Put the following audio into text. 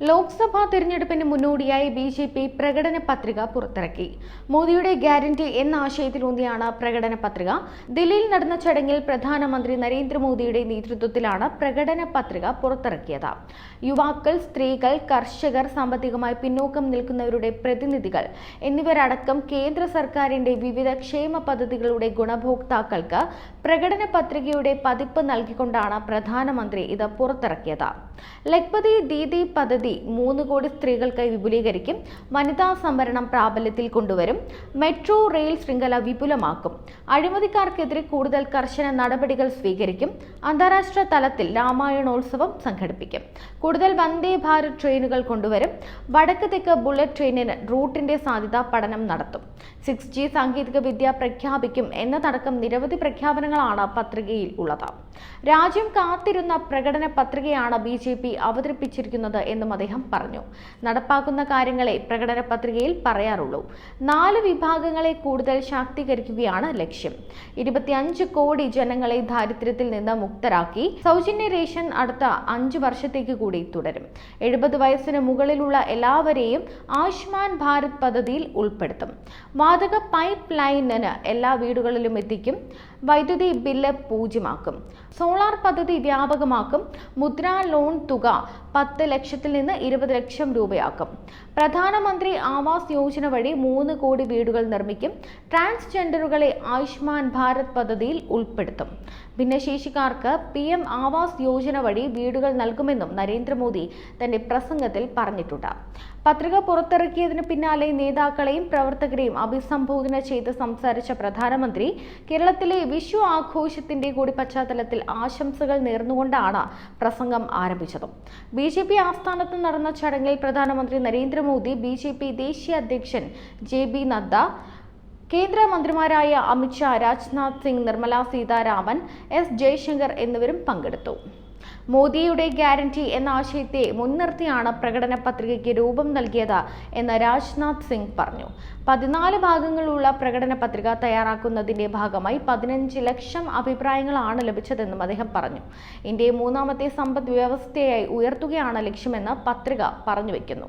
ലോക്സഭാ തിരഞ്ഞെടുപ്പിന് മുന്നോടിയായി B J P പ്രകടന പത്രിക പുറത്തിറക്കി. മോദിയുടെ ഗ്യാരണ്ടി എന്ന ആശയത്തിലൂന്നിയാണ് പ്രകടന പത്രിക. ദില്ലിയിൽ നടന്ന ചടങ്ങിൽ പ്രധാനമന്ത്രി നരേന്ദ്രമോദിയുടെ നേതൃത്വത്തിലാണ് പ്രകടന പത്രിക പുറത്തിറക്കിയത്. യുവാക്കൾ സ്ത്രീകൾ കർഷകർ സാമ്പത്തികമായി പിന്നോക്കം നിൽക്കുന്നവരുടെ പ്രതിനിധികൾ എന്നിവരടക്കം കേന്ദ്ര സർക്കാരിന്റെ വിവിധ ക്ഷേമ പദ്ധതികളുടെ ഗുണഭോക്താക്കൾക്ക് പ്രകടന പത്രികയുടെ പതിപ്പ് നൽകിക്കൊണ്ടാണ് പ്രധാനമന്ത്രി ഇത് പുറത്തിറക്കിയത്. ലഖ്പതി ദീദി പദ്ധതി മൂന്ന് കോടി സ്ത്രീകൾക്കായി വിപുലീകരിക്കും. വനിതാ സംവരണം പ്രാബല്യത്തിൽ കൊണ്ടുവരും. മെട്രോ റെയിൽ ശൃംഖല വിപുലമാക്കും. അഴിമതിക്കാർക്കെതിരെ കൂടുതൽ കർശന നടപടികൾ സ്വീകരിക്കും. അന്താരാഷ്ട്ര തലത്തിൽ രാമായണോത്സവം സംഘടിപ്പിക്കും. കൂടുതൽ വന്ദേ ഭാരത് ട്രെയിനുകൾ കൊണ്ടുവരും. വടക്ക് തെക്ക് ബുള്ളറ്റ് ട്രെയിനിന് റൂട്ടിന്റെ സാധ്യത പഠനം നടത്തും. സിക്സ് ജി സാങ്കേതിക വിദ്യ പ്രഖ്യാപിക്കും എന്നതടക്കം നിരവധി പ്രഖ്യാപനങ്ങളാണ് പത്രികയിൽ ഉള്ളത്. രാജ്യം കാത്തിരുന്ന പ്രകടന പത്രികയാണ് ബി അവതരിപ്പിച്ചിരിക്കുന്നത് എന്നും അദ്ദേഹം പറഞ്ഞു. നടപ്പാക്കുന്ന കാര്യങ്ങളെ പ്രകടന പത്രികയിൽ പറയാറുള്ളൂ. നാല് വിഭാഗങ്ങളെ കൂടുതൽ ശാക്തീകരിക്കുകയാണ് ലക്ഷ്യം. ഇരുപത്തിയഞ്ച് കോടി ജനങ്ങളെ ദാരിദ്ര്യത്തിൽ നിന്ന് മുക്തരാക്കി സൗജന്യ റേഷൻ അടുത്ത അഞ്ച് വർഷത്തേക്ക് കൂടി തുടരും. എഴുപത് വയസ്സിന് മുകളിലുള്ള എല്ലാവരെയും ആയുഷ്മാൻ ഭാരത് പദ്ധതിയിൽ ഉൾപ്പെടുത്തും. വാതക പൈപ്പ് ലൈനിന് എല്ലാ വീടുകളിലും എത്തിക്കും. വൈദ്യുതി ബില്ല് പൂജ്യമാക്കും. സോളാർ പദ്ധതി വ്യാപകമാക്കും. മുദ്രാ ലോൺ തുക പത്ത് ലക്ഷത്തിൽ നിന്ന് ഇരുപത് ലക്ഷം രൂപയാക്കും. പ്രധാനമന്ത്രി ആവാസ് യോജന വഴി മൂന്ന് കോടി വീടുകൾ നിർമ്മിക്കും. ട്രാൻസ്ജെൻഡറുകളെ ആയുഷ്മാൻ ഭാരത് പദ്ധതിയിൽ ഉൾപ്പെടുത്തും. ഭിന്നശേഷിക്കാർക്ക് പി എം ആവാസ് യോജന വഴി വീടുകൾ നൽകുമെന്നും നരേന്ദ്രമോദി തന്റെ പ്രസംഗത്തിൽ പറഞ്ഞിട്ടുണ്ട്. പത്രിക പുറത്തിറക്കിയതിന് പിന്നാലെ നേതാക്കളെയും പ്രവർത്തകരെയും അഭിസംബോധന ചെയ്ത് സംസാരിച്ച പ്രധാനമന്ത്രി കേരളത്തിലെ വിഷു ആഘോഷത്തിന്റെ കൂടി പശ്ചാത്തലത്തിൽ ആശംസകൾ നേർന്നുകൊണ്ടാണ് പ്രസംഗം ആരംഭിച്ചത്. ബി ജെ പി ആസ്ഥാനത്ത് നടന്ന ചടങ്ങിൽ പ്രധാനമന്ത്രി നരേന്ദ്രമോദി ബി ജെ പി ദേശീയ അധ്യക്ഷൻ ജെ ബി നദ്ദ കേന്ദ്രമന്ത്രിമാരായ അമിത്ഷാ രാജ്നാഥ് സിംഗ് നിർമ്മല സീതാരാമൻ എസ് ജയശങ്കർ എന്നിവരും പങ്കെടുത്തു. മോദിയുടെ ഗ്യാരണ്ടി എന്ന ആശയത്തെ മുൻനിർത്തിയാണ് പ്രകടന പത്രികയ്ക്ക് രൂപം നൽകിയത് എന്ന് രാജ്നാഥ് സിംഗ് പറഞ്ഞു. പതിനാല് ഭാഗങ്ങളുള്ള പ്രകടന പത്രിക തയ്യാറാക്കുന്നതിന്റെ ഭാഗമായി പതിനഞ്ച് ലക്ഷം അഭിപ്രായങ്ങളാണ് ലഭിച്ചതെന്നും അദ്ദേഹം പറഞ്ഞു. ഇന്ത്യയെ മൂന്നാമത്തെ സമ്പദ് വ്യവസ്ഥയായി ഉയർത്തുകയാണ് ലക്ഷ്യമെന്ന് പത്രിക പറഞ്ഞു വെക്കുന്നു.